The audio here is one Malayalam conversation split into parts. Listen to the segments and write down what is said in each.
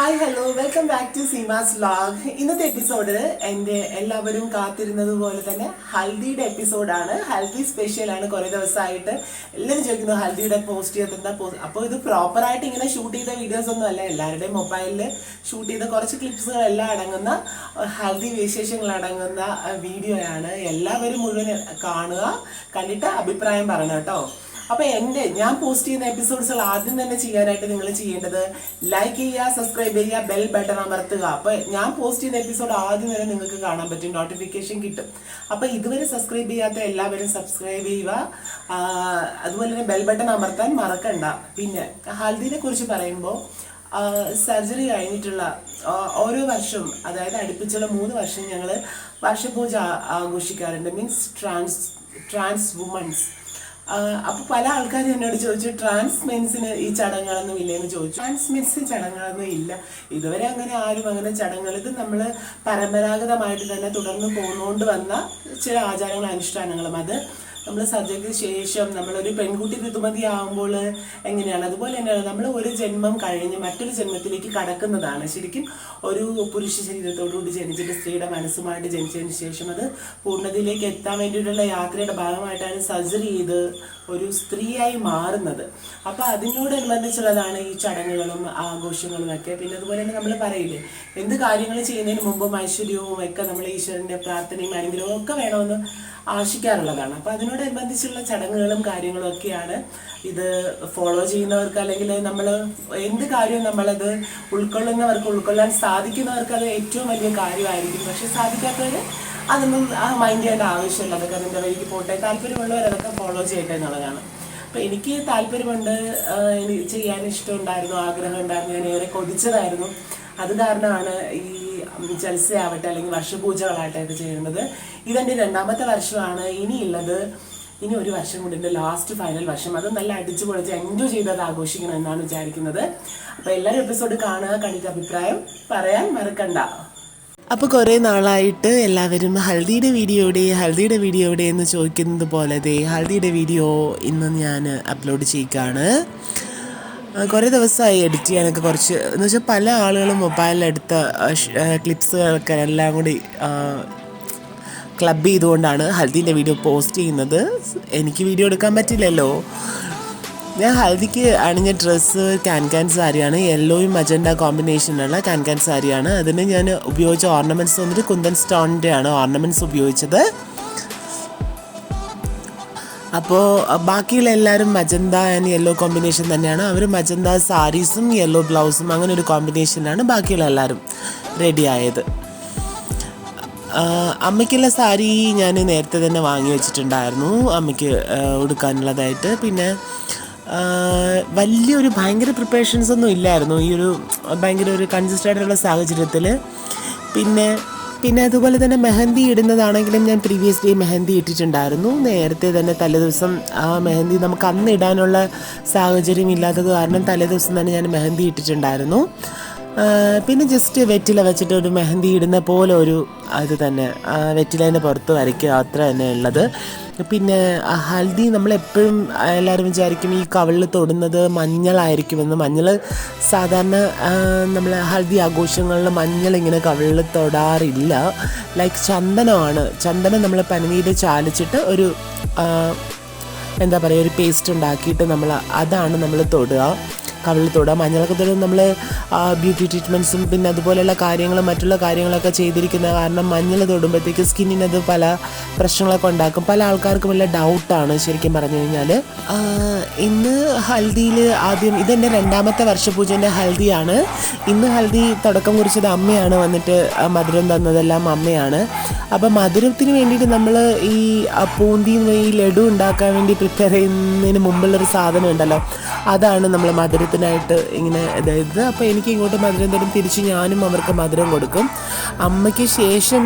Hi hello welcome back to Seema's vlog ഇന്നത്തെ എപ്പിസോഡ് എന്റെ എല്ലാവരും കാത്തിരുന്നത് പോലെ തന്നെ ഹൽദിയുടെ എപ്പിസോഡാണ് ഹൽദി സ്പെഷ്യൽ ആണ്. കുറേ ദിവസമായിട്ട് എല്ലാവരും ചോദിക്കുന്നു ഹൽദിയുടെ പോസ്റ്റ് ചെയ്തെന്താ പോസ്റ്റ് അപ്പോൾ ഇത് പ്രോപ്പറായിട്ട് ഇങ്ങനെ ഷൂട്ട് ചെയ്ത വീഡിയോസ് ഒന്നും അല്ല. എല്ലാവരുടെയും മൊബൈലിൽ ഷൂട്ട് ചെയ്ത കുറച്ച് ക്ലിപ്സുകളെല്ലാം അടങ്ങുന്ന ഹൽദി വിശേഷങ്ങൾ അടങ്ങുന്ന വീഡിയോയാണ് എല്ലാവരും മുഴുവൻ കാണുക കണ്ടിട്ട് അഭിപ്രായം പറയണം കേട്ടോ. അപ്പൊ എന്റെ ഞാൻ പോസ്റ്റ് ചെയ്യുന്ന എപ്പിസോഡ്സുകൾ ആദ്യം തന്നെ ചെയ്യാനായിട്ട് നിങ്ങൾ ചെയ്യേണ്ടത് ലൈക്ക് ചെയ്യുക സബ്സ്ക്രൈബ് ചെയ്യുക ബെൽ ബട്ടൺ അമർത്തുക. അപ്പൊ ഞാൻ പോസ്റ്റ് ചെയ്യുന്ന എപ്പിസോഡ് ആദ്യം തന്നെ നിങ്ങൾക്ക് കാണാൻ പറ്റും നോട്ടിഫിക്കേഷൻ കിട്ടും. അപ്പൊ ഇതുവരെ സബ്സ്ക്രൈബ് ചെയ്യാത്ത എല്ലാവരും സബ്സ്ക്രൈബ് ചെയ്യുക. അതുപോലെ തന്നെ ബെൽ ബട്ടൺ അമർത്താൻ മറക്കണ്ട. പിന്നെ ഹൽദിനെ കുറിച്ച് പറയുമ്പോൾ സർജറി കഴിഞ്ഞിട്ടുള്ള ഓരോ വർഷവും അതായത് അടുപ്പിച്ചുള്ള മൂന്ന് വർഷം ഞങ്ങൾ വർഷപൂജ ആഘോഷിക്കാറുണ്ട്. മീൻസ് ട്രാൻസ് ട്രാൻസ് വുമൺസ് അപ്പൊ പല ആൾക്കാരും എന്നോട് ചോദിച്ചു ട്രാൻസ് മെൻസിന് ഈ ചടങ്ങുകളൊന്നും ഇല്ലെന്ന് ചോദിച്ചു. ട്രാൻസ് മെൻസിന് ചടങ്ങുകളൊന്നും ഇല്ല. ഇതുവരെ അങ്ങനെ ആരും അങ്ങനെ ചടങ്ങുകൾ ഇത് നമ്മൾ പരമ്പരാഗതമായിട്ട് തന്നെ തുടർന്ന് പോന്നുകൊണ്ട് വന്ന ചില ആചാരങ്ങളും അനുഷ്ഠാനങ്ങളും. അത് നമ്മൾ സർജറിക്ക് ശേഷം നമ്മളൊരു പെൺകുട്ടി ഋതുമതി ആകുമ്പോൾ എങ്ങനെയാണ്? അതുപോലെ തന്നെയാണ് നമ്മൾ ഒരു ജന്മം കഴിഞ്ഞ് മറ്റൊരു ജന്മത്തിലേക്ക് കടക്കുന്നതാണ്. ശരിക്കും ഒരു പുരുഷ ശരീരത്തോടുകൂടി ജനിച്ചിട്ട് സ്ത്രീയുടെ മനസ്സുമായിട്ട് ജനിച്ചതിന് ശേഷം അത് പൂർണതയിലേക്ക് എത്താൻ വേണ്ടിയിട്ടുള്ള യാത്രയുടെ ഭാഗമായിട്ടാണ് സർജറി ചെയ്ത് ഒരു സ്ത്രീയായി മാറുന്നത്. അപ്പോൾ അതിനോടനുബന്ധിച്ചുള്ളതാണ് ഈ ചടങ്ങുകളും ആഘോഷങ്ങളും ഒക്കെ. പിന്നെ അതുപോലെ തന്നെ നമ്മൾ പറയില്ലേ എന്ത് കാര്യങ്ങൾ ചെയ്യുന്നതിന് മുമ്പും ഐശ്വര്യവും ഒക്കെ നമ്മൾ ഈശ്വരന്റെ പ്രാർത്ഥനയും അനുഗ്രഹവും ഒക്കെ വേണമെന്ന് ആശിക്കാറുള്ളതാണ്. അപ്പോൾ അതിനോടനുബന്ധിച്ചുള്ള ചടങ്ങുകളും കാര്യങ്ങളും ഒക്കെയാണ് ഇത് ഫോളോ ചെയ്യുന്നവർക്ക് അല്ലെങ്കിൽ നമ്മൾ എന്ത് കാര്യവും നമ്മളത് ഉൾക്കൊള്ളുന്നവർക്ക് ഉൾക്കൊള്ളാൻ സാധിക്കുന്നവർക്ക് അത് ഏറ്റവും വലിയ കാര്യമായിരിക്കും. പക്ഷെ സാധിക്കാത്തവർ അതൊന്നും മൈൻഡ് ചെയ്യേണ്ട ആവശ്യമില്ല. അതൊക്കെ അതിന്റെ വഴിക്ക് പോട്ടെ. താല്പര്യമുള്ളവർ അതൊക്കെ ഫോളോ ചെയ്യട്ടെ എന്നുള്ളതാണ്. അപ്പം എനിക്ക് താല്പര്യമുണ്ട് എനിക്ക് ചെയ്യാൻ ഇഷ്ടമുണ്ടായിരുന്നു ആഗ്രഹം ഉണ്ടായിരുന്നു ഞാൻ ഏറെ കൊതിച്ചതായിരുന്നു. അത് കാരണമാണ് ഈ ജൽസ ആവട്ടെ അല്ലെങ്കിൽ വർഷപൂജകളാകട്ടെ ഇത് ചെയ്യുന്നത്. ഇതെന്റെ രണ്ടാമത്തെ വർഷമാണ്. ഇനിയുള്ളത് ഇനി ഒരു വർഷം കൂടി എന്റെ ലാസ്റ്റ് ഫൈനൽ വർഷം. അത് നല്ല അടിച്ചു പൊളിച്ച് എൻജോയ് ചെയ്ത് അത് ആഘോഷിക്കണം എന്നാണ് വിചാരിക്കുന്നത്. അപ്പോൾ എല്ലാവരും എപ്പിസോഡ് കാണുക കണ്ടിട്ട് അഭിപ്രായം പറയാൻ മറക്കണ്ട. അപ്പോൾ കുറേ നാളായിട്ട് എല്ലാവരും ഹൽദിയുടെ വീഡിയോ എവിടെ ഹൽദിയുടെ വീഡിയോ എവിടെ എന്ന് ചോദിക്കുന്നത് പോലെ ദേ ഹൽദിയുടെ വീഡിയോ ഇന്ന് ഞാൻ അപ്ലോഡ് ചെയ്യുകയാണ്. കുറേ ദിവസമായി എഡിറ്റ് ചെയ്യാനൊക്കെ കുറച്ച് എന്ന് വെച്ചാൽ പല ആളുകളും മൊബൈലിലെടുത്ത ക്ലിപ്സുകളൊക്കെ എല്ലാം കൂടി ക്ലബ് ചെയ്തുകൊണ്ടാണ് ഹൽദീന്റെ വീഡിയോ പോസ്റ്റ് ചെയ്യുന്നത്. എനിക്ക് വീഡിയോ എടുക്കാൻ പറ്റില്ലല്ലോ. ഞാൻ ഹൽദിക്ക് അണിഞ്ഞ ഡ്രസ്സ് കാൻ കാൻ സാരിയാണ് യെല്ലോയും മജണ്ട കോമ്പിനേഷനുള്ള കാൻകാൻ കാൻ സാരിയാണ്. അതിന് ഞാൻ ഉപയോഗിച്ച ഓർണമെന്റ്സ് വന്നിട്ട് കുന്തൻ സ്റ്റോണിന്റെ ആണ് ഓർണമെന്റ്സ് ഉപയോഗിച്ചത്. അപ്പോൾ ബാക്കിയുള്ള എല്ലാവരും മജന്ത ആൻഡ് യെല്ലോ കോമ്പിനേഷൻ തന്നെയാണ്. അവർ മജന്ത സാരീസും യെല്ലോ ബ്ലൗസും അങ്ങനെ ഒരു കോമ്പിനേഷനിലാണ് ബാക്കിയുള്ള എല്ലാവരും റെഡി ആയത്. അമ്മയ്ക്കുള്ള സാരി ഞാൻ നേരത്തെ തന്നെ വാങ്ങി വെച്ചിട്ടുണ്ടായിരുന്നു. അമ്മയ്ക്ക് ഉടുക്കാനുള്ളതായിട്ട്. പിന്നെ വലിയൊരു ഭയങ്കര പ്രിപ്പറേഷൻസ് ഒന്നും ഇല്ലായിരുന്നു. ഈ ഒരു ഭയങ്കര ഒരു കൺസിസ്റ്റന്റ് ആയിട്ടുള്ള സാഹചര്യത്തിൽ പിന്നെ പിന്നെ അതുപോലെ തന്നെ മെഹന്തി ഇടുന്നതാണെങ്കിലും ഞാൻ പ്രീവിയസ് ഡേ മെഹന്തി ഇട്ടിട്ടുണ്ടായിരുന്നു. നേരത്തെ തന്നെ തലേദിവസം ആ മെഹന്തി നമുക്ക് അന്ന് ഇടാനുള്ള സാഹചര്യം ഇല്ലാത്തത് കാരണം തലേദിവസം തന്നെ ഞാൻ മെഹന്തി ഇട്ടിട്ടുണ്ടായിരുന്നു. പിന്നെ ജസ്റ്റ് വെറ്റില വെച്ചിട്ട് ഒരു മെഹന്തി ഇടുന്ന പോലെ ഒരു അത് തന്നെ. വെറ്റിലേന്റെ പുറത്ത് വരയ്ക്കുക അത്ര തന്നെ ഉള്ളത്. പിന്നെ ഹൽദി നമ്മളെപ്പോഴും എല്ലാവരും വിചാരിക്കും ഈ കവിളിൽ തൊടുന്നത് മഞ്ഞളായിരിക്കുമെന്ന്. മഞ്ഞൾ സാധാരണ നമ്മൾ ഹൽദി ആഘോഷങ്ങളിൽ മഞ്ഞൾ ഇങ്ങനെ കവിളിൽ തൊടാറില്ല. ലൈക്ക് ചന്ദനമാണ്. ചന്ദനം നമ്മൾ പനിനീര് ചാലിച്ചിട്ട് ഒരു എന്താ പറയുക ഒരു പേസ്റ്റ് ഉണ്ടാക്കിയിട്ട് നമ്മൾ അതാണ് നമ്മൾ തൊടുക. കവിളിൽ മഞ്ഞളക്കത്തോട് നമ്മൾ ബ്യൂട്ടി ട്രീറ്റ്മെന്റ്സും പിന്നെ അതുപോലെയുള്ള കാര്യങ്ങളും മറ്റുള്ള കാര്യങ്ങളൊക്കെ ചെയ്തിരിക്കുന്ന കാരണം മഞ്ഞൾ തൊടുമ്പോഴത്തേക്ക് സ്കിന്നിനത് പല പ്രശ്നങ്ങളൊക്കെ ഉണ്ടാക്കും. പല ആൾക്കാർക്കും വല്ല ഡൗട്ടാണ് ശരിക്കും പറഞ്ഞു കഴിഞ്ഞാൽ ഇന്ന് ഹൽദിയിൽ ആദ്യം ഇതെന്റെ രണ്ടാമത്തെ വർഷപൂജന്റെ ഹൽദിയാണ്. ഇന്ന് ഹൽദി തുടക്കം കുറിച്ചത് അമ്മയാണ് വന്നിട്ട് മധുരം തന്നതെല്ലാം അമ്മയാണ്. അപ്പം മധുരത്തിന് വേണ്ടിയിട്ട് നമ്മൾ ഈ പൂന്തി ഈ ലഡു ഉണ്ടാക്കാൻ വേണ്ടി പ്രിപ്പയർ ചെയ്യുന്നതിന് മുമ്പുള്ളൊരു സാധനം ഉണ്ടല്ലോ അതാണ് നമ്മൾ മധുരത്തിനായിട്ട് ഇങ്ങനെ അതായത് അപ്പോൾ എനിക്ക് ഇങ്ങോട്ട് മധുരം തരും തിരിച്ച് ഞാനും അവർക്ക് മധുരം കൊടുക്കും. അമ്മയ്ക്ക് ശേഷം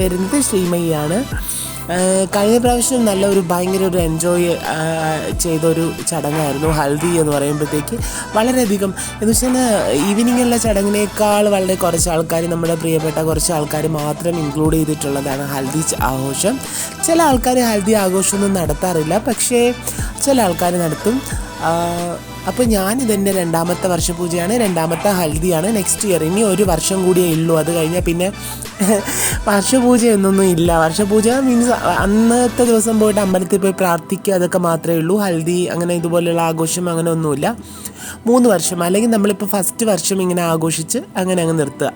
വരുന്നത് ശ്രീമയ്യാണ്. കഴിഞ്ഞ പ്രാവശ്യം നല്ല ഒരു ഭയങ്കര ഒരു എൻജോയ് ചെയ്തൊരു ചടങ്ങായിരുന്നു ഹൽദി എന്ന് പറയുമ്പോഴത്തേക്ക് വളരെയധികം. എന്ന് വെച്ചാൽ ഈവനിങ്ങുള്ള ചടങ്ങിനേക്കാൾ വളരെ കുറച്ച് ആൾക്കാർ നമ്മുടെ പ്രിയപ്പെട്ട കുറച്ച് ആൾക്കാർ മാത്രം ഇൻക്ലൂഡ് ചെയ്തിട്ടുള്ളതാണ് ഹൽദി ആഘോഷം. ചില ആൾക്കാർ ഹൽദി ആഘോഷമൊന്നും നടത്താറില്ല പക്ഷേ ചില ആൾക്കാർ നടത്തും. അപ്പോൾ ഞാനിതെന്റെ രണ്ടാമത്തെ വർഷപൂജയാണ് രണ്ടാമത്തെ ഹൽദിയാണ്. നെക്സ്റ്റ് ഇയർ ഇനി ഒരു വർഷം കൂടിയേ ഉള്ളൂ. അത് കഴിഞ്ഞാൽ പിന്നെ വർഷപൂജ എന്നൊന്നും ഇല്ല. വർഷപൂജ മീൻസ് അന്നത്തെ ദിവസം പോയിട്ട് അമ്പലത്തിൽ പോയി പ്രാർത്ഥിക്കുക അതൊക്കെ മാത്രമേ ഉള്ളൂ. ഹൽദി അങ്ങനെ ഇതുപോലെയുള്ള ആഘോഷം അങ്ങനെ ഒന്നുമില്ല. മൂന്ന് വർഷം. അല്ലെങ്കിൽ നമ്മളിപ്പോൾ ഫസ്റ്റ് വർഷം ഇങ്ങനെ ആഘോഷിച്ച് അങ്ങനെ അങ്ങ് നിർത്തുക.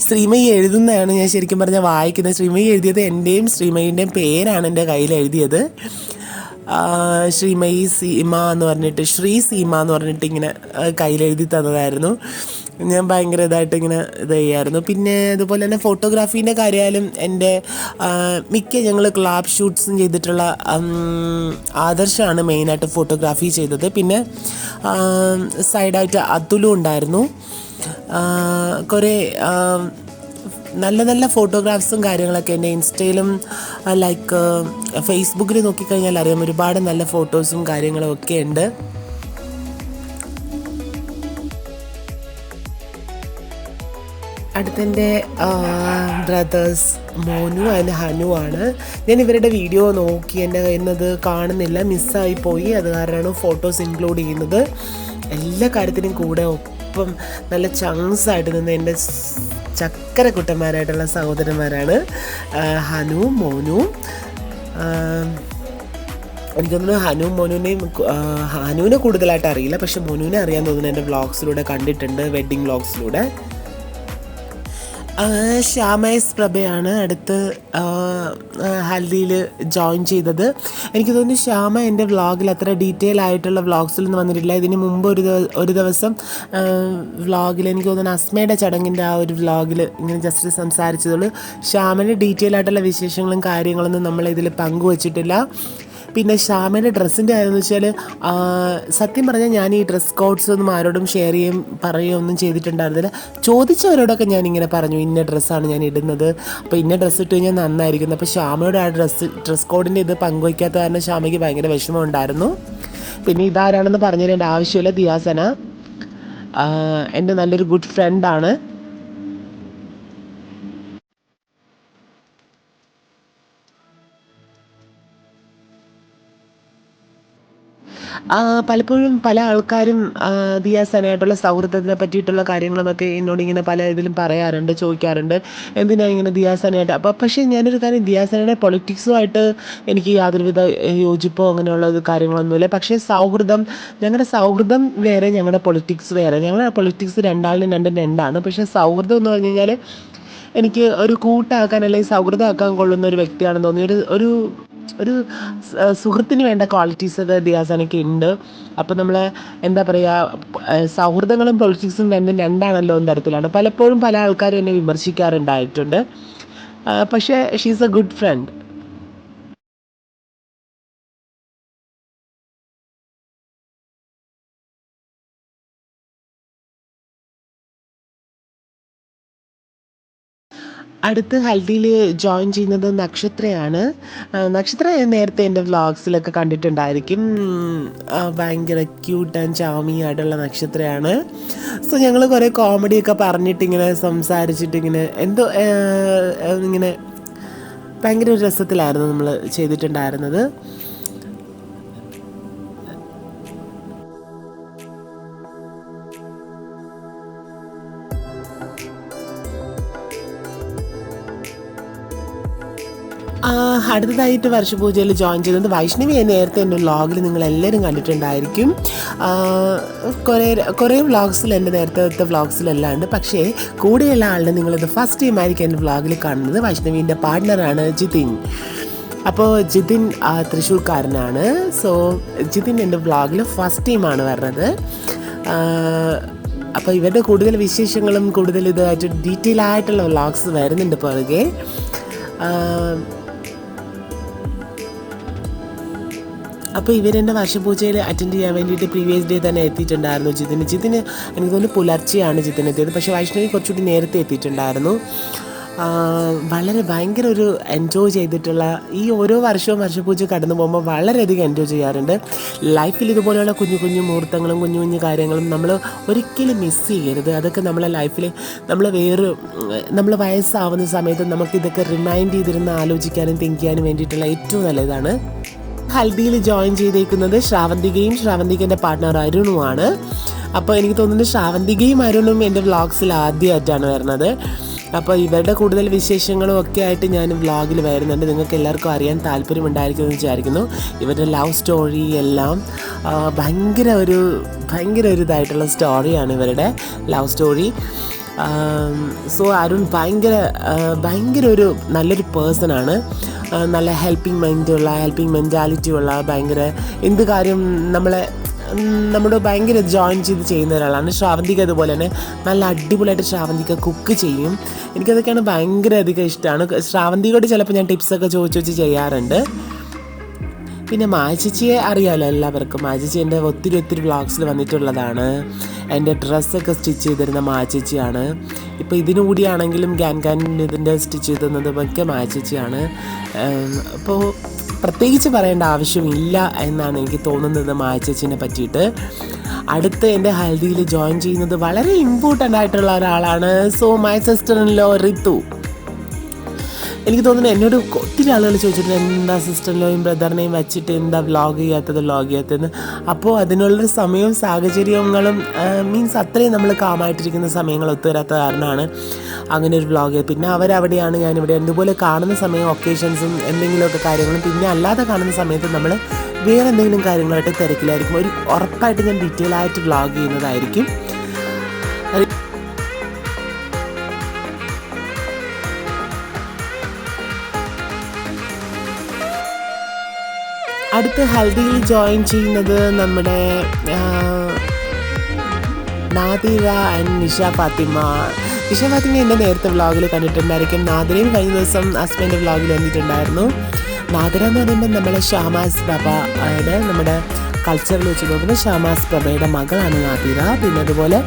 ശ്രീമയി എഴുതുന്നതാണ് ഞാൻ ശരിക്കും പറഞ്ഞാൽ വായിക്കുന്നത്. ശ്രീമയി എഴുതിയത് എന്റെയും ശ്രീമയിന്റെയും പേരാണ് എന്റെ കയ്യിൽ എഴുതിയത്. ശ്രീമയി സീമ എന്ന് പറഞ്ഞിട്ട് ശ്രീ സീമ എന്ന് പറഞ്ഞിട്ട് ഇങ്ങനെ കയ്യിലെഴുതി തന്നതായിരുന്നു. ഞാൻ ഭയങ്കര ഇതായിട്ട് ഇങ്ങനെ ഇത് ചെയ്യായിരുന്നു. പിന്നെ അതുപോലെ തന്നെ ഫോട്ടോഗ്രാഫീന്റെ കാര്യമായാലും എന്റെ മിക്ക ഞങ്ങൾ ക്ലാബ് ഷൂട്ട്സും ചെയ്തിട്ടുള്ള ആദർശമാണ് മെയിനായിട്ട് ഫോട്ടോഗ്രാഫി ചെയ്തത്. പിന്നെ സൈഡായിട്ട് അതുലും ഉണ്ടായിരുന്നു. കുറേ നല്ല നല്ല ഫോട്ടോഗ്രാഫ്സും കാര്യങ്ങളൊക്കെ എന്റെ ഇൻസ്റ്റയിലും ലൈക്ക് ഫേസ്ബുക്കിൽ നോക്കിക്കഴിഞ്ഞാൽ അറിയാം ഒരുപാട് നല്ല ഫോട്ടോസും കാര്യങ്ങളും ഒക്കെ ഉണ്ട്. അടുത്തെന്റെ ബ്രദേഴ്സ് മോനു ആൻഡ് ഹനു ആണ്. ഞാൻ ഇവരുടെ വീഡിയോ നോക്കി എന്റെ അത് കാണുന്നില്ല മിസ്സായി പോയി. അത് കാരണമാണ് ഫോട്ടോസ് ഇൻക്ലൂഡ് ചെയ്യുന്നത്. എല്ലാ കാര്യത്തിനും കൂടെ ഒപ്പം നല്ല ചങ്സ് ആയിട്ട് നിന്ന് എന്റെ ചക്കരക്കുട്ടന്മാരായിട്ടുള്ള സഹോദരന്മാരാണ് ഹനു മോനു. എനിക്ക് തോന്നുന്നു ഹനു മോനുവിനെയും ഹനുവിനെ കൂടുതലായിട്ട് അറിയില്ല പക്ഷെ മോനുവിനെ അറിയാൻ തോന്നുന്നു എന്റെ വ്ളോഗ്സിലൂടെ കണ്ടിട്ടുണ്ട് വെഡ്ഡിങ് വ്ളോഗ്സിലൂടെ. ശ്യാമേസ് പ്രഭയാണ് അടുത്ത് ഹൽദിയിൽ ജോയിൻ ചെയ്തത്. എനിക്ക് തോന്നുന്നു ശ്യാമ എന്റെ വ്ളോഗിൽ അത്ര ഡീറ്റെയിൽ ആയിട്ടുള്ള വ്ളോഗ്സിലൊന്നും വന്നിട്ടില്ല. ഇതിന് മുമ്പ് ഒരു ഒരു ദിവസം വ്ളോഗിൽ എനിക്ക് തോന്നുന്നു അസ്മയുടെ ചടങ്ങിന്റെ ആ ഒരു വ്ളോഗിൽ ഇങ്ങനെ ജസ്റ്റ് സംസാരിച്ചതുള്ളൂ. ശ്യാമന്റെ ഡീറ്റെയിൽ ആയിട്ടുള്ള വിശേഷങ്ങളും കാര്യങ്ങളൊന്നും നമ്മൾ ഇതിൽ പങ്കുവച്ചിട്ടില്ല. പിന്നെ ശ്യാമയുടെ ഡ്രസ്സിന്റെ കാര്യമെന്ന് വെച്ചാൽ സത്യം പറഞ്ഞാൽ ഞാൻ ഈ ഡ്രസ് കോഡ്സ് ഒന്നും ആരോടും ഷെയർ ചെയ്യും പറയുകയോ ഒന്നും ചെയ്തിട്ടുണ്ടായിരുന്നില്ല. ചോദിച്ചവരോടൊക്കെ ഞാൻ ഇങ്ങനെ പറഞ്ഞു ഇന്ന ഡ്രസ്സാണ് ഞാൻ ഇടുന്നത്. അപ്പോൾ ഇന്ന ഡ്രസ്സ് ഇട്ട് കഴിഞ്ഞാൽ നന്നായിരിക്കുന്നു. അപ്പോൾ ശ്യാമയുടെ ആ ഡ്രസ്സ് ഡ്രസ് കോഡിന്റെ ഇത് പങ്കുവയ്ക്കാത്ത കാരണം ശ്യാമയ്ക്ക് ഭയങ്കര വിഷമം ഉണ്ടായിരുന്നു പിന്നെ ഇതാരാണെന്ന് പറഞ്ഞു തരേണ്ട ആവശ്യമില്ല ദിയാസന. എന്റെ നല്ലൊരു ഗുഡ് ഫ്രണ്ടാണ് പലപ്പോഴും പല ആൾക്കാരും ദിയാസനായിട്ടുള്ള സൗഹൃദത്തിനെ പറ്റിയിട്ടുള്ള കാര്യങ്ങളെന്നൊക്കെ എന്നോട് ഇങ്ങനെ പല ഇതിലും പറയാറുണ്ട് ചോദിക്കാറുണ്ട്. എന്തിനാണ് ഇങ്ങനെ ദിയാസനായിട്ട് അപ്പോൾ പക്ഷേ ഞാനൊരു കാര്യം ദിയാസനയുടെ പൊളിറ്റിക്സുമായിട്ട് എനിക്ക് യാതൊരുവിധ യോജിപ്പോ അങ്ങനെയുള്ള കാര്യങ്ങളൊന്നുമില്ല. പക്ഷേ സൗഹൃദം ഞങ്ങളുടെ സൗഹൃദം വേറെ ഞങ്ങളുടെ പൊളിറ്റിക്സ് വേറെ. ഞങ്ങളുടെ പൊളിറ്റിക്സ് രണ്ടാളിനും രണ്ടും രണ്ടാണ്. പക്ഷേ സൗഹൃദം എന്ന് പറഞ്ഞു കഴിഞ്ഞാൽ എനിക്ക് ഒരു കൂട്ടാക്കാൻ അല്ലെങ്കിൽ സൗഹൃദമാക്കാൻ കൊള്ളുന്ന ഒരു വ്യക്തിയാണെന്ന് തോന്നി. ഒരു ഒരു ഒരു സുഹൃത്തിന് വേണ്ട ക്വാളിറ്റീസ് ഒക്കെ ദിയാസനയ്ക്ക് ഉണ്ട്. അപ്പോൾ നമ്മൾ എന്താ പറയുക സൗഹൃദങ്ങളും പൊളിറ്റിക്സും രണ്ടും രണ്ടാണല്ലോ എന്ന തരത്തിലാണ്. പലപ്പോഴും പല ആൾക്കാരും എന്നെ വിമർശിക്കാറുണ്ടായിട്ടുണ്ട്. പക്ഷേ she is a good friend അടുത്ത് ഹൽദിയിൽ ജോയിൻ ചെയ്യുന്നത് നക്ഷത്രയാണ്. നക്ഷത്ര നേരത്തെ എന്റെ വ്ളോഗ്സിലൊക്കെ കണ്ടിട്ടുണ്ടായിരിക്കും. ഭയങ്കര ക്യൂട്ട് ആൻഡ് ചാമിങ് ആയിട്ടുള്ള നക്ഷത്രയാണ്. സോ ഞങ്ങൾ കുറേ കോമഡിയൊക്കെ പറഞ്ഞിട്ടിങ്ങനെ സംസാരിച്ചിട്ടിങ്ങനെ എന്തോ ഇങ്ങനെ ഭയങ്കര ഒരു രസത്തിലായിരുന്നു നമ്മൾ ചെയ്തിട്ടുണ്ടായിരുന്നത്. അടുത്തതായിട്ട് വർഷപൂജയിൽ ജോയിൻ ചെയ്തത് വൈഷ്ണവിയെ നേരത്തെ എന്റെ വ്ളോഗിൽ നിങ്ങൾ എല്ലാവരും കണ്ടിട്ടുണ്ടായിരിക്കും കുറേ കുറേ വ്ളോഗ്സിൽ എന്റെ നേരത്തെ വ്ളോഗ്സിലെല്ലാം ഉണ്ട്. പക്ഷേ കൂടെയുള്ള ആളിനെ നിങ്ങളിത് ഫസ്റ്റ് ടൈം ആയിരിക്കും എന്റെ വ്ളോഗിൽ കാണുന്നത്. വൈഷ്ണവിന്റെ പാർട്ട്ണറാണ് ജിതിൻ. അപ്പോൾ ജിതിൻ തൃശ്ശൂർക്കാരനാണ്. സോ ജിതിൻ എന്റെ വ്ളോഗിൽ ഫസ്റ്റ് ടൈമാണ് വരുന്നത് അപ്പോൾ ഇവരുടെ കൂടുതൽ വിശേഷങ്ങളും കൂടുതൽ ഇതായിട്ട് ഡീറ്റെയിൽ ആയിട്ടുള്ള വ്ളോഗ്സ് വരുന്നുണ്ട് പുറകെ. അപ്പോൾ ഇവരെന്റെ വർഷപൂജയിൽ അറ്റൻഡ് ചെയ്യാൻ വേണ്ടിയിട്ട് പ്രീവിയസ് ഡേ തന്നെ എത്തിയിട്ടുണ്ടായിരുന്നു ജിതിന്. ജിതിന് എനിക്ക് തോന്നുന്നു പുലർച്ചെയാണ് ജിതിന് എത്തിയത്. പക്ഷേ വൈഷ്ണവി കുറച്ചുകൂടി നേരത്തെ എത്തിയിട്ടുണ്ടായിരുന്നു. വളരെ ഭയങ്കര ഒരു എൻജോയ് ചെയ്തിട്ടുള്ള ഈ ഓരോ വർഷവും വർഷപൂജ കടന്നു പോകുമ്പോൾ വളരെയധികം എൻജോയ് ചെയ്യാറുണ്ട്. ലൈഫിൽ ഇതുപോലെയുള്ള കുഞ്ഞു കുഞ്ഞു മുഹൂർത്തങ്ങളും കുഞ്ഞു കുഞ്ഞു കാര്യങ്ങളും നമ്മൾ ഒരിക്കലും മിസ് ചെയ്യരുത്. അതൊക്കെ നമ്മളെ ലൈഫിൽ നമ്മൾ വേറെ നമ്മൾ വയസ്സാവുന്ന സമയത്ത് നമുക്കിതൊക്കെ റിമൈൻഡ് ചെയ്തിരുന്ന് ആലോചിക്കാനും തിങ്ക് വേണ്ടിയിട്ടുള്ള ഏറ്റവും നല്ലതാണ്. ഹൽദിയിൽ ജോയിൻ ചെയ്തേക്കുന്നത് ശ്രാവന്തികയും ശ്രാവന്തികന്റെ പാർട്ട്ണർ അരുണുമാണ് അപ്പോൾ എനിക്ക് തോന്നുന്നു ശ്രാവന്തികയും അരുണും എന്റെ വ്ളോഗ്സിൽ ആദ്യമായിട്ടാണ് വരുന്നത്. അപ്പോൾ ഇവരുടെ കൂടുതൽ വിശേഷങ്ങളും ഒക്കെ ആയിട്ട് ഞാൻ വ്ളോഗിൽ വരുന്നുണ്ട്. നിങ്ങൾക്ക് എല്ലാവർക്കും അറിയാൻ താല്പര്യമുണ്ടായിരിക്കുമെന്ന് വിചാരിക്കുന്നു. ഇവരുടെ ലവ് സ്റ്റോറി എല്ലാം ഭയങ്കര ഒരു ഭയങ്കര ഒരു ഇതായിട്ടുള്ള സ്റ്റോറിയാണ് ഇവരുടെ ലവ് സ്റ്റോറി സോ അരുൺ ഭയങ്കര ഭയങ്കര ഒരു നല്ലൊരു പേഴ്സണാണ് നല്ല ഹെൽപ്പിംഗ് മൈൻഡുള്ള ഹെൽപ്പിംഗ് മെന്റാലിറ്റി ഉള്ള ഭയങ്കര എന്ത് കാര്യം നമ്മളെ നമ്മുടെ ഭയങ്കര ജോയിൻ ചെയ്ത് ചെയ്യുന്ന ഒരാളാണ്. ശ്രാവന്തിക അതുപോലെ തന്നെ നല്ല അടിപൊളിയായിട്ട് ശ്രാവന്തിക കുക്ക് ചെയ്യും. എനിക്കതൊക്കെയാണ് ഭയങ്കര അധികം ഇഷ്ടമാണ് ശ്രാവന്തികയോട് ചിലപ്പോൾ ഞാൻ ടിപ്സൊക്കെ ചോദിച്ചു വെച്ച് ചെയ്യാറുണ്ട്. പിന്നെ മാജിച്ചിയെ അറിയാമല്ലോ എല്ലാവർക്കും. മാജിച്ചി എന്റെ ഒത്തിരി ഒത്തിരി വ്ളോഗ്സിൽ വന്നിട്ടുള്ളതാണ്. എന്റെ ഡ്രസ്സൊക്കെ സ്റ്റിച്ച് ചെയ്തിരുന്ന മാജിച്ചിയാണ് ഇപ്പോൾ ഇതിനു കൂടിയാണെങ്കിലും ഗാൻ ഗാൻ ഇതിന്റെ സ്റ്റിച്ച് ചെയ്തിരുന്നതും ഒക്കെ മാജിച്ചിയാണ് അപ്പോൾ പ്രത്യേകിച്ച് പറയേണ്ട ആവശ്യമില്ല എന്നാണ് എനിക്ക് തോന്നുന്നത് മാജിച്ചിനെ പറ്റിയിട്ട്. അടുത്ത് എന്റെ ഹൽദിയിൽ ജോയിൻ ചെയ്യുന്നത് വളരെ ഇമ്പോർട്ടന്റ് ആയിട്ടുള്ള ഒരാളാണ്. So my sister in law Ritu എനിക്ക് തോന്നുന്നു എന്നോട് ഒത്തിരി ആളുകൾ ചോദിച്ചിട്ടുണ്ട് എന്താ സിസ്റ്ററിനെയും ബ്രദറിനെയും വെച്ചിട്ട് എന്താ വ്ളോഗ് ചെയ്യാത്തത് വ്ളോഗ് ചെയ്യാത്തത് അപ്പോൾ അതിനുള്ളൊരു സമയവും സാഹചര്യങ്ങളും മീൻസ് അത്രയും നമ്മൾ കാമായിട്ടിരിക്കുന്ന സമയങ്ങൾ ഒത്തുവരാത്ത കാരണമാണ് അങ്ങനെ ഒരു വ്ളോഗ് പിന്നെ അവരവിടെയാണ് ഞാനിവിടെ ഇതുപോലെ കാണുന്ന സമയം ഒക്കേഷൻസും എന്തെങ്കിലുമൊക്കെ കാര്യങ്ങളും പിന്നെ അല്ലാതെ കാണുന്ന സമയത്ത് നമ്മൾ വേറെ എന്തെങ്കിലും കാര്യങ്ങളായിട്ട് തിരക്കിലായിരിക്കും. ഒരു ഉറപ്പായിട്ട് ഞാൻ ഡീറ്റെയിൽ ആയിട്ട് വ്ളോഗ് ചെയ്യുന്നതായിരിക്കും. അടുത്ത് ഹൽദിയിൽ ജോയിൻ ചെയ്യുന്നത് നമ്മുടെ നാദിര ആൻഡ് നിഷ ഫാത്തിമ. നിഷ ഫാത്തിമ എന്റെ നേരത്തെ വ്ളോഗിൽ കണ്ടിട്ടുണ്ടായിരിക്കും. നാദിരയും കഴിഞ്ഞ ദിവസം ഹസ്ബൻഡ് വ്ളോഗിൽ വന്നിട്ടുണ്ടായിരുന്നു. നാദിര എന്ന് പറയുമ്പോൾ നമ്മളെ ഷാമാസ് പ്രഭ ആണ് നമ്മുടെ കൾച്ചറിൽ വെച്ച് നോക്കുമ്പോൾ ഷാമാസ് പ്രഭയുടെ മകളാണ് നാദിര. പിന്നെ അതുപോലെ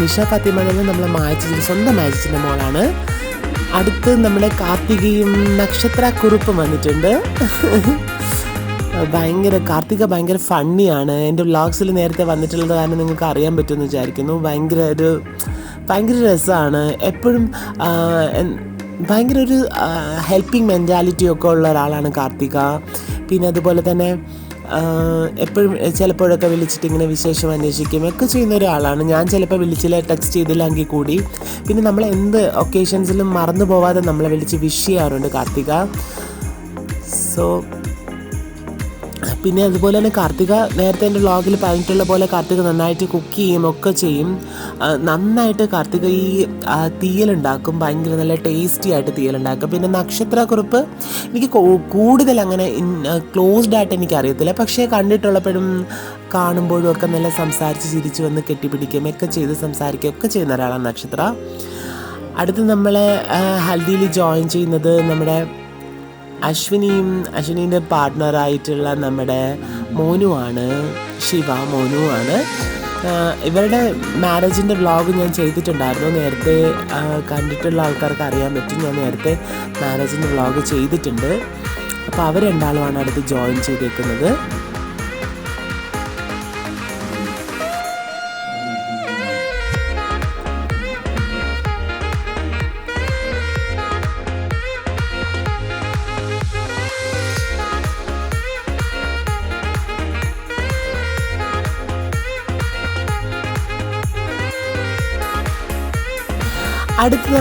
നിഷ ഫാത്തിമ എന്ന് പറയുമ്പോൾ നമ്മളെ മായച്ചിന്റെ സ്വന്തം മായച്ചിന്റെ മോളാണ്. അടുത്ത് നമ്മുടെ കാർത്തികയും നക്ഷത്ര കുറിപ്പും വന്നിട്ടുണ്ട്. ഭയങ്കര കാർത്തിക ഭയങ്കര ഫണ്ണിയാണ് എന്റെ വ്ളോഗ്സിൽ നേരത്തെ വന്നിട്ടുള്ളത് കാരണം നിങ്ങൾക്ക് അറിയാൻ പറ്റുമെന്ന് വിചാരിക്കുന്നു. ഭയങ്കര ഒരു ഭയങ്കര രസമാണ് എപ്പോഴും ഭയങ്കര ഒരു ഹെൽപ്പിംഗ് മെന്റാലിറ്റി ഒക്കെ ഉള്ള ഒരാളാണ് കാർത്തിക. പിന്നെ അതുപോലെ തന്നെ എപ്പോഴും ചിലപ്പോഴൊക്കെ വിളിച്ചിട്ട് ഇങ്ങനെ വിശേഷം അന്വേഷിക്കും ഒക്കെ ചെയ്യുന്ന ഒരാളാണ്. ഞാൻ ചിലപ്പോൾ വിളിച്ചില്ല ടെക്സ്റ്റ് ചെയ്തില്ലെങ്കിൽ കൂടി. പിന്നെ നമ്മൾ എന്ത് ഒക്കേഷൻസിലും മറന്നു പോവാതെ നമ്മളെ വിളിച്ച് വിഷ് ചെയ്യാറുണ്ട് കാർത്തിക. സോ പിന്നെ അതുപോലെ തന്നെ കാർത്തിക നേരത്തെ എന്റെ വ്ളോഗിൽ പറഞ്ഞിട്ടുള്ള പോലെ കാർത്തിക നന്നായിട്ട് കുക്ക് ചെയ്യും ഒക്കെ ചെയ്യും. നന്നായിട്ട് കാർത്തിക ഈ തീയലുണ്ടാക്കും. ഭയങ്കര നല്ല ടേസ്റ്റി ആയിട്ട് തീയലുണ്ടാക്കും. പിന്നെ നക്ഷത്രക്കുറിപ്പ് എനിക്ക് കൂടുതൽ അങ്ങനെ ക്ലോസ്ഡ് ആയിട്ട് എനിക്ക് അറിയത്തില്ല പക്ഷേ കണ്ടിട്ടുള്ളപ്പോഴും കാണുമ്പോഴും ഒക്കെ നല്ല സംസാരിച്ച് ചിരിച്ചു വന്ന് കെട്ടിപ്പിടിക്കുകയും ഒക്കെ ചെയ്ത് സംസാരിക്കുകയും ഒക്കെ ചെയ്യുന്ന ഒരാളാണ് നക്ഷത്ര. അടുത്ത് നമ്മളെ ഹൽദിയിൽ ജോയിൻ ചെയ്യുന്നത് നമ്മുടെ അശ്വിനിയും അശ്വിനീന്റെ പാർട്ട്ണറായിട്ടുള്ള നമ്മുടെ മോനുവാണ് ശിവ മോനുവാണ്. ഇവരുടെ മാരേജിന്റെ വ്ളോഗ് ഞാൻ ചെയ്തിട്ടുണ്ടായിരുന്നു. നേരത്തെ കണ്ടിട്ടുള്ള ആൾക്കാർക്ക് അറിയാൻ പറ്റും. ഞാൻ നേരത്തെ മാരേജിന്റെ വ്ളോഗ് ചെയ്തിട്ടുണ്ട്. അപ്പോൾ അവർ രണ്ടാളുമാണ് അടുത്ത് ജോയിൻ ചെയ്തേക്കുന്നത്.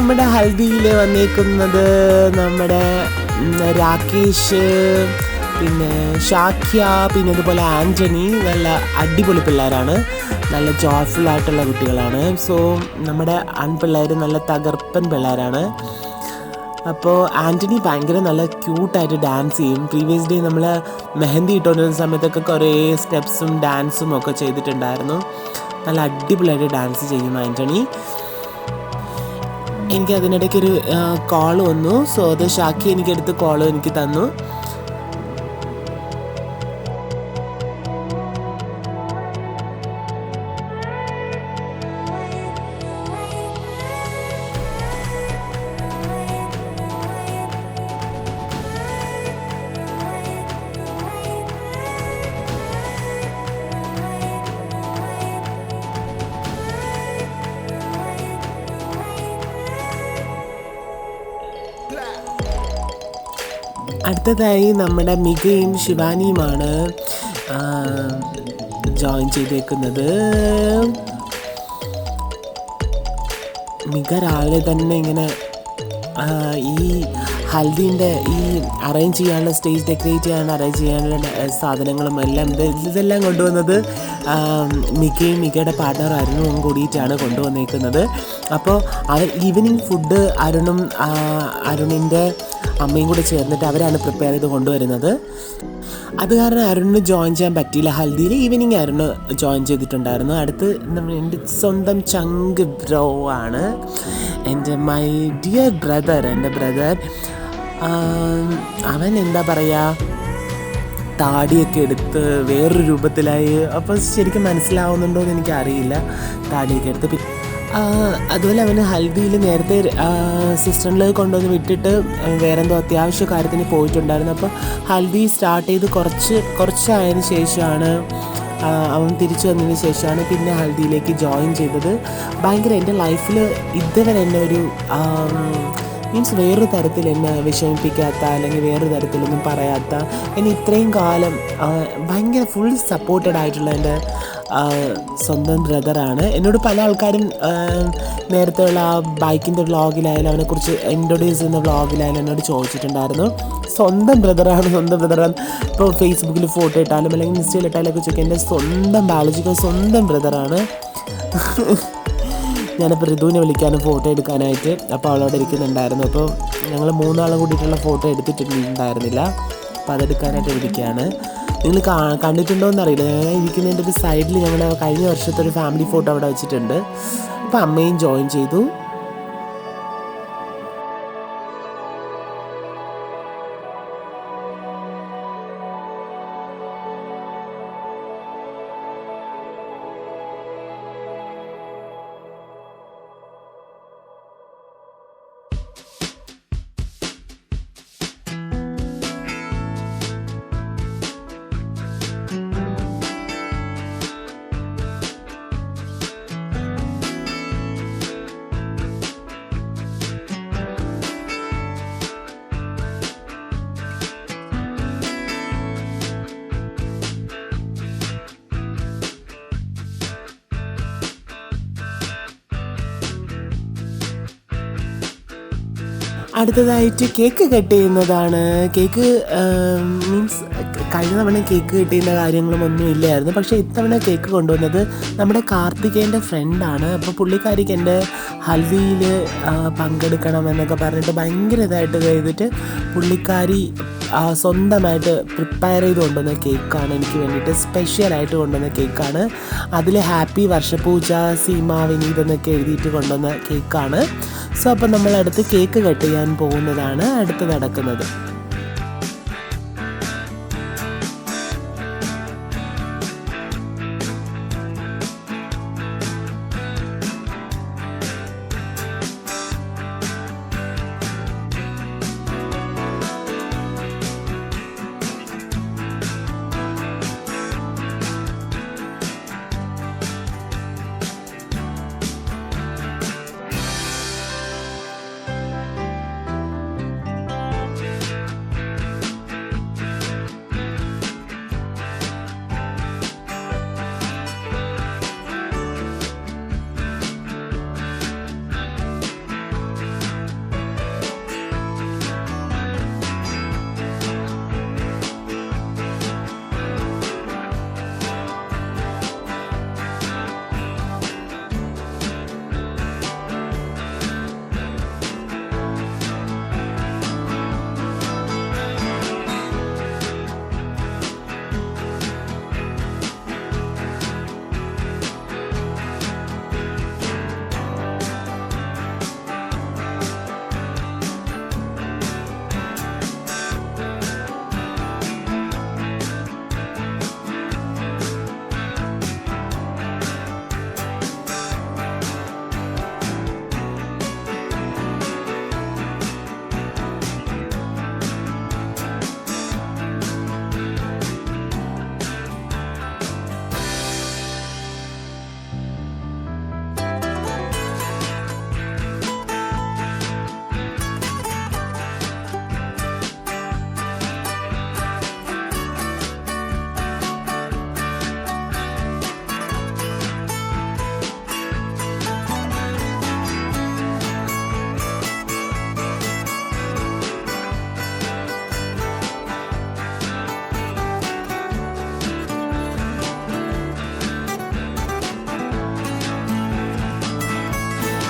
നമ്മുടെ ഹൽദിയിൽ വന്നേക്കുന്നത് നമ്മുടെ രാകേഷ് പിന്നെ ഷാഖ്യ പിന്നെ അതുപോലെ ആന്റണി നല്ല അടിപൊളി പിള്ളേരാണ്. നല്ല ജോയ്ഫുൾ ആയിട്ടുള്ള കുട്ടികളാണ്. സോ നമ്മുടെ ആൺപിള്ളേർ നല്ല തകർപ്പൻ പിള്ളേരാണ്. അപ്പോൾ ആന്റണി ഭയങ്കര നല്ല ക്യൂട്ടായിട്ട് ഡാൻസ് ചെയ്യും. പ്രീവിയസ് ഡേ നമ്മൾ മെഹന്തി ഇട്ടുകൊണ്ടിരുന്ന സമയത്തൊക്കെ കുറേ സ്റ്റെപ്സും ഡാൻസും ഒക്കെ ചെയ്തിട്ടുണ്ടായിരുന്നു. നല്ല അടിപൊളിയായിട്ട് ഡാൻസ് ചെയ്യും ആന്റണി എനിക്ക് അതിനിടയ്ക്ക് ഒരു കോൾ വന്നു. സോ അത് ഷാക്കി എനിക്കെടുത്ത് കോൾ എനിക്ക് തന്നു. അടുത്തതായി നമ്മുടെ മികയും ശിവാനിയുമാണ് ജോയിൻ ചെയ്തേക്കുന്നത്. മിക രാവിലെ തന്നെ ഇങ്ങനെ ഈ ഹൽദീന്റെ ഈ അറേഞ്ച് ചെയ്യാനുള്ള സ്റ്റേജ് ഡെക്കറേറ്റ് ചെയ്യാനുള്ള അറേഞ്ച് ചെയ്യാനുള്ള സാധനങ്ങളും എല്ലാം ഇത് ഇതെല്ലാം കൊണ്ടുവന്നത് ആ, മികയും മികയുടെ പാർട്ട്ണർ അരുണും കൂടിയിട്ടാണ് കൊണ്ടുവന്നേക്കുന്നത്. അപ്പോൾ ഈവനിങ് ഫുഡ് അരുണും അരുണിന്റെ അമ്മയും കൂടെ ചേർന്നിട്ട് അവരാണ് പ്രിപ്പയർ ചെയ്ത് കൊണ്ടുവരുന്നത്. അത് കാരണം അരുണിന് ജോയിൻ ചെയ്യാൻ പറ്റിയില്ല. ഹൽദിയിൽ ഈവനിങ് അരുണ് ജോയിൻ ചെയ്തിട്ടുണ്ടായിരുന്നു. അടുത്ത് എന്റെ സ്വന്തം ചങ്ക് ബ്രോ ആണ്. എന്റെ മൈ ഡിയർ ബ്രദർ എന്റെ ബ്രദർ അവൻ എന്താ പറയുക താടിയൊക്കെ എടുത്ത് വേറൊരു രൂപത്തിലായി. അപ്പോൾ ശരിക്കും മനസ്സിലാവുന്നുണ്ടോ എന്ന് എനിക്കറിയില്ല. താടിയൊക്കെ എടുത്ത് അതുപോലെ അവന് ഹൽദിയിൽ നേരത്തെ സിസ്റ്ററിൽ കൊണ്ടുവന്ന് വിട്ടിട്ട് വേറെന്തോ അത്യാവശ്യ കാര്യത്തിന് പോയിട്ടുണ്ടായിരുന്നു. അപ്പോൾ ഹൽദി സ്റ്റാർട്ട് ചെയ്ത് കുറച്ച് കുറച്ചായതിനു ശേഷമാണ് അവൻ തിരിച്ചു വന്നതിന് ശേഷമാണ് പിന്നെ ഹൽദിയിലേക്ക് ജോയിൻ ചെയ്തത്. ഭയങ്കര എന്റെ ലൈഫിൽ ഇതുവരെ എന്നെ ഒരു മീൻസ് വേറൊരു തരത്തിൽ എന്നെ വിഷമിപ്പിക്കാത്ത അല്ലെങ്കിൽ വേറൊരു തരത്തിലൊന്നും പറയാത്ത എന്നെ ഇത്രയും കാലം ഭയങ്കര ഫുൾ സപ്പോർട്ടഡ് ആയിട്ടുള്ള എന്റെ സ്വന്തം ബ്രദറാണ് എന്നോട് പല ആൾക്കാരും നേരത്തെ നേരത്തെയുള്ള ആ ബൈക്കിന്റെ വ്ളോഗിലായാലും അവനെക്കുറിച്ച് ഇൻട്രൊഡ്യൂസ് ചെയ്യുന്ന വ്ളോഗിലായാലും എന്നോട് ചോദിച്ചിട്ടുണ്ടായിരുന്നു. സ്വന്തം ബ്രദറാണ് സ്വന്തം ബ്രദറാണ് ഇപ്പോൾ ഫേസ്ബുക്കിൽ ഫോട്ടോ ഇട്ടാലും അല്ലെങ്കിൽ ഇൻസ്റ്റയിൽ ഇട്ടാലും ഒക്കെ ചോദിക്കുക എന്റെ സ്വന്തം ബയോളജിക്കൽ സ്വന്തം ബ്രദറാണ് ഞാനിപ്പോൾ ഋതുവിനെ വിളിക്കാനും ഫോട്ടോ എടുക്കാനായിട്ട് അപ്പോൾ അവളോട് ഇരിക്കുന്നുണ്ടായിരുന്നു. അപ്പോൾ ഞങ്ങൾ മൂന്നാളും കൂടിയിട്ടുള്ള ഫോട്ടോ എടുത്തിട്ടുണ്ടായിരുന്നില്ല. അപ്പോൾ അതെടുക്കാനായിട്ട് വിളിക്കുകയാണ് നിങ്ങൾ കണ്ടിട്ടുണ്ടോ എന്നറിയില്ല. ഞാൻ ഇരിക്കുന്നതിന്റെ ഒരു സൈഡിൽ ഞങ്ങളുടെ കഴിഞ്ഞ വർഷത്തെ ഒരു ഫാമിലി ഫോട്ടോ അവിടെ വെച്ചിട്ടുണ്ട്. അപ്പോൾ അമ്മയും ജോയിൻ ചെയ്തു. അടുത്തതായിട്ട് കേക്ക് കട്ട് ചെയ്യുന്നതാണ്. കേക്ക് മീൻസ് കഴിഞ്ഞ തവണ കേക്ക് കട്ട് ചെയ്യുന്ന കാര്യങ്ങളും ഒന്നും ഇല്ലായിരുന്നു. പക്ഷേ ഇത്തവണ കേക്ക് കൊണ്ടുവന്നത് നമ്മുടെ കാർത്തികേന്റെ ഫ്രണ്ടാണ് അപ്പോൾ പുള്ളിക്കാരിക്ക് എന്റെ ഹൽദിയിൽ പങ്കെടുക്കണം എന്നൊക്കെ പറഞ്ഞിട്ട് ഭയങ്കര ഇതായിട്ട് ചെയ്തിട്ട് പുള്ളിക്കാരി സ്വന്തമായിട്ട് പ്രിപ്പയർ ചെയ്ത് കൊണ്ടുവന്ന കേക്കാണ് എനിക്ക് വേണ്ടിയിട്ട്. സ്പെഷ്യലായിട്ട് കൊണ്ടുവന്ന കേക്കാണ്. അതിൽ ഹാപ്പി വർഷപൂജ സീമ വിനീത് എന്നൊക്കെ എഴുതിയിട്ട് കൊണ്ടുവന്ന കേക്കാണ്. സോ അപ്പം നമ്മൾ അടുത്ത് കേക്ക് കട്ട് ചെയ്യാൻ പോകുന്നതാണ് അടുത്ത് നടക്കുന്നത്.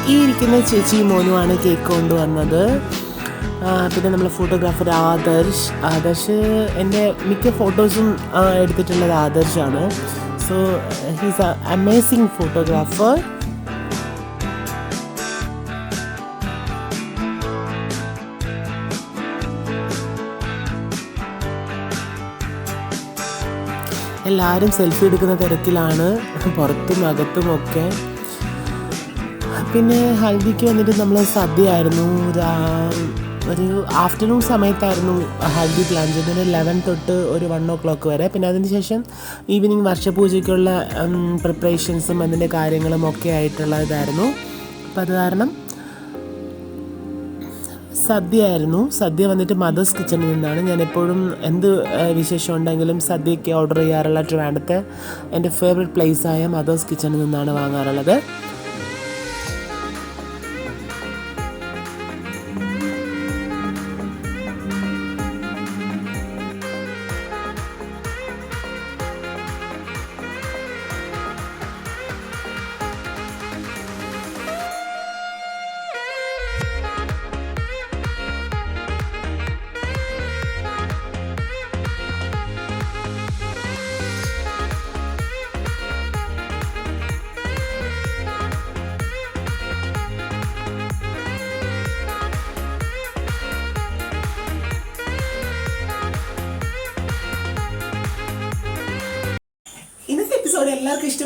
ഈ ഇരിക്കുന്ന ചേച്ചി മോനുമാണ് കേക്ക് കൊണ്ടുവന്നത്. പിന്നെ നമ്മൾ ഫോട്ടോഗ്രാഫർ ആദർശ്. ആദർശ് എന്റെ മിക്ക ഫോട്ടോസും എടുത്തിട്ടുള്ളത് ആദർശാണ്. So he's a amazing photographer എല്ലാവരും സെൽഫി എടുക്കുന്ന തരത്തിലാണ് പുറത്തും അകത്തും ഒക്കെ. പിന്നെ ഹൽദിക്ക് വന്നിട്ട് നമ്മൾ സദ്യയായിരുന്നു. ഒരു ആഫ്റ്റർനൂൺ സമയത്തായിരുന്നു ഹൽദി പ്ലാൻ ചെയ്തത്. ലെവൻ തൊട്ട് ഒരു വൺ ഓ ക്ലോക്ക് വരെ. പിന്നെ അതിന് ശേഷം ഈവനിങ് വർഷപൂജയ്ക്കുള്ള പ്രിപ്പറേഷൻസും അതിന്റെ കാര്യങ്ങളും ഒക്കെ ആയിട്ടുള്ള ഇതായിരുന്നു അപ്പം അത് കാരണം സദ്യയായിരുന്നു. സദ്യ വന്നിട്ട് മദേഴ്സ് കിച്ചണിൽ നിന്നാണ്. ഞാൻ എപ്പോഴും എന്ത് വിശേഷം ഉണ്ടെങ്കിലും സദ്യയ്ക്ക് ഓർഡർ ചെയ്യാറുള്ള ട്രിവാൻഡത്തെ എന്റെ ഫേവറേറ്റ് പ്ലേസായ മദേഴ്സ് കിച്ചണിൽ നിന്നാണ് വാങ്ങാറുള്ളത്.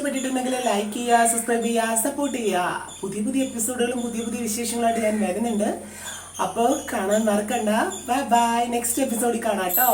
ഇഷ്ടപ്പെട്ടിട്ടുണ്ടെങ്കിൽ ലൈക്ക് ചെയ്യുക സബ്സ്ക്രൈബ് ചെയ്യുക സപ്പോർട്ട് ചെയ്യുക. പുതിയ പുതിയ എപ്പിസോഡുകളും പുതിയ പുതിയ വിശേഷങ്ങളായിട്ട് ഞാൻ വരുന്നുണ്ട്. അപ്പോൾ കാണാൻ മറക്കണ്ട. ബൈ ബൈ നെക്സ്റ്റ് എപ്പിസോഡിൽ കാണാം കേട്ടോ.